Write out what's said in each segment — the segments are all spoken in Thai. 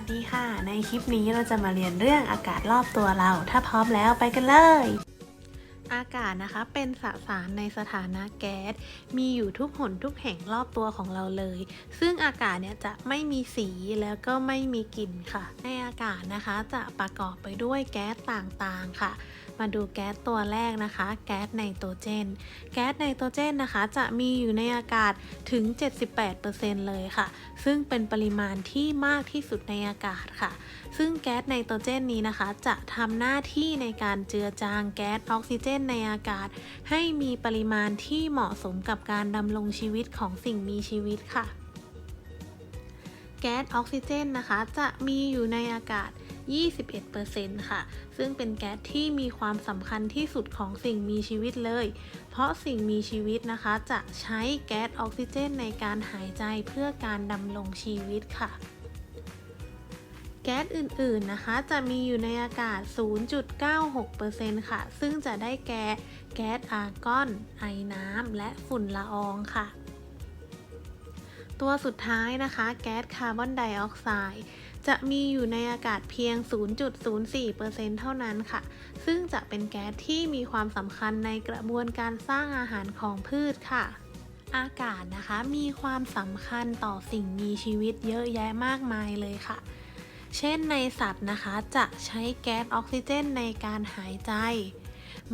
สดีค่ะ ในคลิปนี้เราจะมาเรียนเรื่องอากาศรอบตัวเรา ถ้าพร้อมแล้วไปกันเลย อากาศนะคะเป็นสสารในสถานะแก๊ส มีอยู่ทุกหนทุกแห่งรอบตัวของเราเลย ซึ่งอากาศเนี่ยจะไม่มีสีแล้วก็ไม่มีกลิ่นค่ะ ในอากาศนะคะจะประกอบไปด้วยแก๊สต่างๆค่ะ มาดูแก๊สตัวแรกนะคะ แก๊สไนโตรเจน แก๊สไนโตรเจนนะคะ จะมีอยู่ในอากาศถึง 78%เลยค่ะ ซึ่งเป็นปริมาณที่มากที่สุดในอากาศค่ะ ซึ่งแก๊สไนโตรเจนนี้นะคะ จะทำหน้าที่ในการเจือจางแก๊สออกซิเจนในอากาศ ให้มีปริมาณที่เหมาะสมกับการดำรงชีวิตของสิ่งมีชีวิตค่ะ แก๊สออกซิเจนนะคะ จะมีอยู่ในอากาศ 21%ค่ะ ซึ่งเป็นแก๊สที่มีความสำคัญที่สุดของสิ่งมีชีวิตเลย เพราะสิ่งมีชีวิตนะคะจะใช้แก๊สออกซิเจนในการหายใจเพื่อการดำรงชีวิตค่ะแก๊สอื่นๆ นะคะ จะมีอยู่ในอากาศ 0.96%ค่ะ ซึ่งจะได้แก่แก๊สอาร์กอน ไอน้ำ และฝุ่นละอองค่ะ ตัวสุดท้ายนะคะ แก๊สคาร์บอนไดออกไซด์ จะมีอยู่ในอากาศเพียง 0.04%เท่านั้นค่ะ ซึ่งจะเป็นแก๊สที่มีความสำคัญในกระบวนการสร้างอาหารของพืชค่ะ อากาศนะคะมีความสำคัญต่อสิ่งมีชีวิตเยอะแยะมากมายเลยค่ะ เช่นในสัตว์นะคะจะใช้แก๊สออกซิเจนในการหายใจ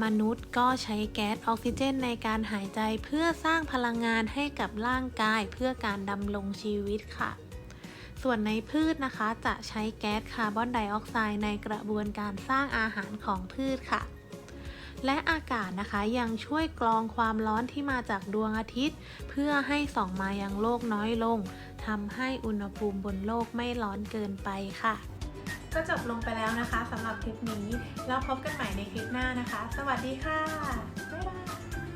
มนุษย์ก็ใช้แก๊สออกซิเจนในการหายใจเพื่อสร้างพลังงานให้กับร่างกายเพื่อการดำรงชีวิตค่ะ ส่วนในพืชนะคะจะใช้แก๊สคาร์บอนไดออกไซด์ในกระบวนการสร้างอาหารของพืชค่ะ และอากาศนะคะยังช่วยกรองความร้อนที่มาจากดวงอาทิตย์ เพื่อให้ส่องมายังโลกน้อยลงทำให้อุณหภูมิบนโลกไม่ร้อนเกินไปค่ะ ก็จบลงไปแล้วนะคะสำหรับคลิปนี้ แล้วพบกันใหม่ในคลิปหน้านะคะ สวัสดีค่ะ บ๊ายบาย